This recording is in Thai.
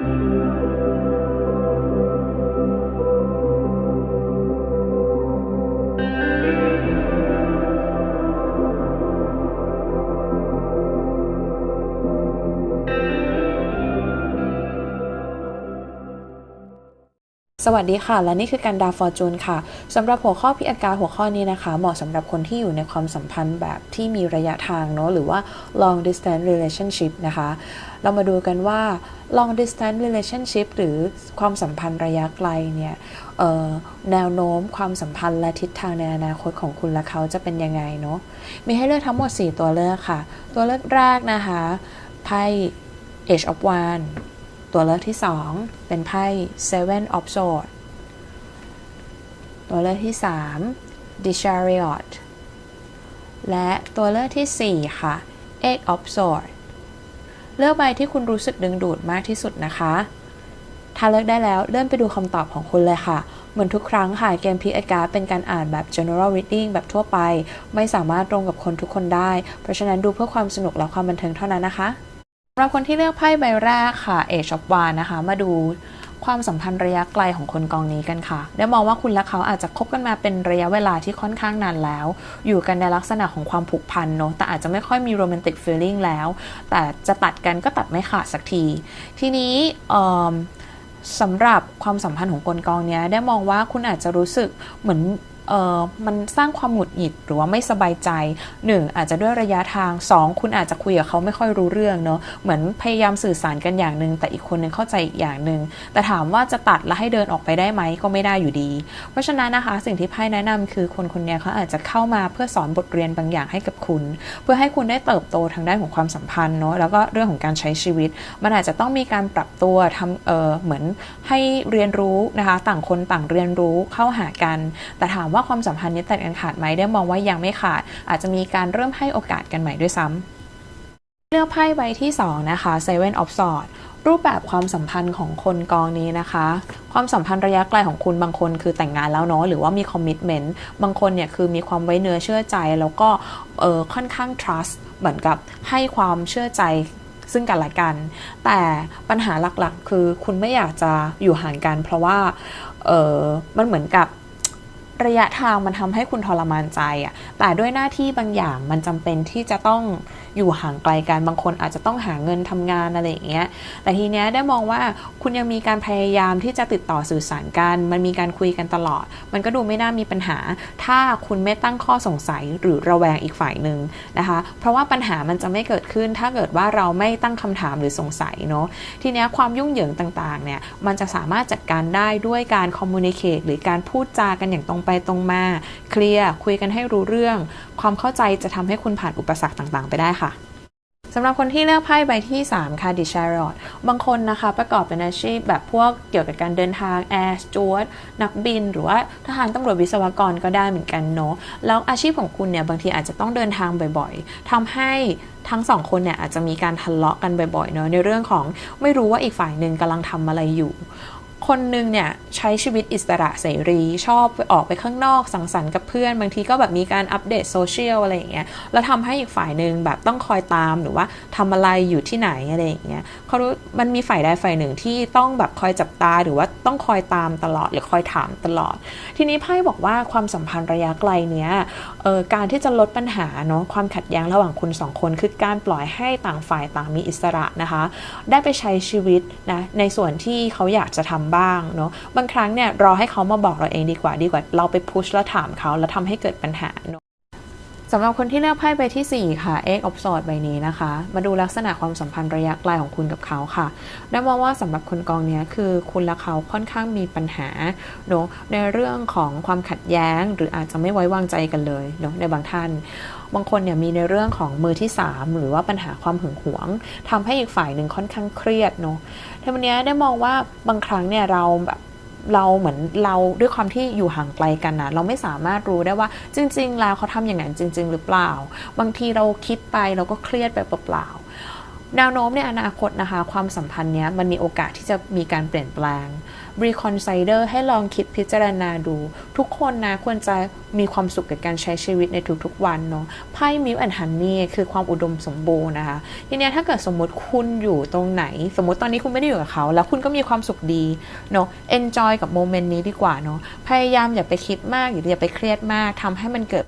うん。 สวัสดีค่ะ และนี่คือการดาฟอร์จูนค่ะสำหรับหัวข้อพิอากาหัวข้อนี้นะคะ เหมาะสำหรับคนที่อยู่ในความสัมพันธ์แบบที่มีระยะทางเนาะหรือว่า long distance relationship นะคะ เรามาดูกันว่า long distance relationship หรือความสัมพันธ์ระยะไกลเนี่ยแนวโน้มความสัมพันธ์และทิศทางในอนาคตของคุณและเขาจะเป็นยังไงเนาะมีให้เลือกทั้งหมด 4 ตัวเลือกค่ะ ตัวเลือกแรกนะคะไพ่ Age of One ตัวเลือกที่ 2 เป็นไพ่ Seven of Swords ตัวเลือกที่ 3 The Chariot และตัวเลือกที่ 4 ค่ะ Eight of Swords เลือกใบที่คุณรู้สึกดึงดูดมากที่สุดนะคะ ถ้าเลือกได้แล้วเลื่อนไปดูคำตอบของคุณเลยค่ะ เหมือนทุกครั้งค่ะ เกมพิกอากาเป็นการอ่านแบบ general reading แบบทั่วไป ไม่สามารถตรงกับคนทุกคนได้ เพราะฉะนั้นดูเพื่อความสนุกและความบันเทิงเท่านั้นนะคะ สำหรับคนที่เลือกไพ่ใบแรกค่ะ Age of One นะคะ มาดูความสัมพันธ์ระยะไกลของคนกองนี้กันค่ะ ได้มองว่าคุณและเขาอาจจะคบกันมาเป็นระยะเวลาที่ค่อนข้างนานแล้ว อยู่กันในลักษณะของความผูกพันเนาะ แต่อาจจะไม่ค่อยมีโรแมนติกฟีลลิ่งแล้ว แต่จะตัดกันก็ตัดไม่ขาดสักที ทีนี้สำหรับความสัมพันธ์ของคนกองนี้ได้มองว่าคุณอาจจะรู้สึกเหมือน มันสร้างความหงุดหงิดหรือว่าไม่สบายใจ 1. อาจจะด้วยระยะทาง 2. คุณอาจจะคุยกับเขาไม่ค่อยรู้เรื่องเนาะเหมือนพยายามสื่อสารกันอย่างหนึ่งแต่อีกคนนึงเข้าใจอีกอย่างหนึ่งแต่ถามว่าจะตัดและให้เดินออกไปได้ไหมก็ไม่ได้อยู่ดี เพราะฉะนั้นนะคะสิ่งที่ไพ่แนะนำคือคนคนนี้เขาอาจจะเข้ามาเพื่อสอนบทเรียนบางอย่างให้กับคุณ เพื่อให้คุณได้เติบโตทางด้านของความสัมพันธ์เนาะแล้วก็เรื่องของการใช้ชีวิต มันอาจจะต้องมีการปรับตัวทำเออเหมือนให้เรียนรู้นะคะ ต่างคนต่างเรียนรู้เข้าหากัน แต่ถามว่าว่าความสัมพันธ์นี้แตัดกันขาดไหมได้มองว่ายังไม่ขาด อาจจะมีการเริ่มให้โอกาสกันใหม่ด้วยซ้ำเลือกไพ่ใบที่ 2 นะคะ Seven of Swords รูปแบบความสัมพันธ์ของคนกองนี้นะคะ ความสัมพันธ์ระยะไกลของคุณบางคนคือแต่งงานแล้วเนาะหรือว่ามีคอมมิชเมนต์บางคนเนี่ยคือมีความไว้เนื้อเชื่อใจ แล้วก็เออค่อนข้าง trust เหมือนกับให้ความเชื่อใจซึ่งกันและกัน แต่ปัญหาหลักๆ คือคุณไม่อยากจะอยู่ห่างกัน เพราะว่าเออมันเหมือนกับ ระยะทางมันทำให้คุณทรมานใจอะแต่ด้วยหน้าที่บางอย่างมันจำเป็นที่จะต้องอยู่ห่างไกลกันบางคนอาจจะต้องหาเงินทำงานอะไรอย่างเงี้ย แต่ทีเนี้ยได้มองว่าคุณยังมีการพยายามที่จะติดต่อสื่อสารกัน มันมีการคุยกันตลอด มันก็ดูไม่น่ามีปัญหา ถ้าคุณไม่ตั้งข้อสงสัยหรือระแวงอีกฝ่ายหนึ่งนะคะ เพราะว่าปัญหามันจะไม่เกิดขึ้น ถ้าเกิดว่าเราไม่ตั้งคำถามหรือสงสัยเนาะ ทีเนี้ยความยุ่งเหยิงต่างๆเนี่ย มันจะสามารถจัดการได้ด้วยการคอมมูนิเคตหรือการพูดจากันอย่างตรงไปตรงมา เคลียร์คุยกันให้รู้เรื่อง ความเข้าใจจะทำให้คุณผ่านอุปสรรคต่างๆ ไปได้ค่ะสำหรับคนที่เลือกไพ่ใบที่ 3 ค่ะ The Chariot บางคนนะคะประกอบเป็นอาชีพแบบพวกเกี่ยวกับการเดินทางแอร์สจวตนักบิน หรือว่าทหารตำรวจวิศวกรก็ได้เหมือนกันเนาะแล้วอาชีพของคุณเนี่ย บางทีอาจจะต้องเดินทางบ่อยๆทำให้ทั้งสองคนเนี่ยอาจจะมีการทะเลาะกันบ่อยๆเนาะในเรื่องของไม่รู้ว่าอีกฝ่ายหนึ่งกำลังทำอะไรอยู่ คนหนึ่งเนี่ยใช้ชีวิตอิสระเสรี ชอบไปออกไปข้างนอกสังสรรค์กับเพื่อน บางทีก็แบบมีการอัปเดตโซเชียลอะไรอย่างเงี้ยแล้วทำให้อีกฝ่ายหนึ่งแบบต้องคอยตามหรือว่าทำอะไรอยู่ที่ไหนอะไรอย่างเงี้ยเขารู้มันมีฝ่ายใดฝ่ายหนึ่งที่ต้องแบบคอยจับตาหรือว่าต้องคอยตามตลอดหรือคอยถามตลอด ทีนี้ไพ่บอกว่าความสัมพันธ์ระยะไกลเนี้ยเออการที่จะลดปัญหาเนาะความขัดแย้งระหว่างคุณสองคนคือการปล่อยให้ต่างฝ่ายต่างมีอิสระนะคะ ได้ไปใช้ชีวิตนะในส่วนที่เขาอยากจะทำบ้างเนาะบางครั้งเนี่ยรอให้เขามาบอกเราเองดีกว่าดีกว่า เราไปพุชแล้วถามเขาแล้วทำให้เกิดปัญหาเนาะ สำหรับคนที่เลือกไพ่ใบที่ 4 ค่ะ Egg of Swords ใบนี้นะคะ มาดูลักษณะความสัมพันธ์ระยะไกลของคุณกับเขาค่ะได้มองว่าสำหรับคนกองนี้คือคุณและเขาค่อนข้างมีปัญหาเนาะในเรื่องของความขัดแย้ง หรืออาจจะไม่ไว้วางใจกันเลยเนาะในบางท่านบางคนเนี่ยมีในเรื่องของมือที่ 3 หรือว่าปัญหาความหึงหวงทำให้อีกฝ่ายหนึ่งค่อนข้างเครียดเนาะทีนี้ได้มองว่าบางครั้งเนี่ยเราแบบ เราเหมือนเราด้วยความที่อยู่ห่างไกลกันนะเราไม่สามารถรู้ได้ว่าจริง ๆ แล้วเขาทำอย่างนั้นจริง ๆ หรือเปล่า บางทีเราคิดไปเราก็เครียดไปเปล่า แนวโน้มในอนาคตนะคะ ความสัมพันธ์เนี้ยมันมีโอกาสที่จะมีการเปลี่ยนแปลง Reconsider ให้ลองคิดพิจารณาดู ทุกคนนะควรจะมีความสุขกับการใช้ชีวิตในทุกๆวันเนาะไพ่มิวแอนฮันนี่คือความอุดมสมบูรณ์นะคะทีเนี้ยถ้าเกิดสมมติคุณอยู่ตรงไหน สมมติตอนนี้คุณไม่ได้อยู่กับเขา แล้วคุณก็มีความสุขดีเนาะ enjoy กับโมเมนต์นี้ดีกว่าเนาะพยายามอย่าไปคิดมากอย่าไปเครียดมากทำให้มันเกิด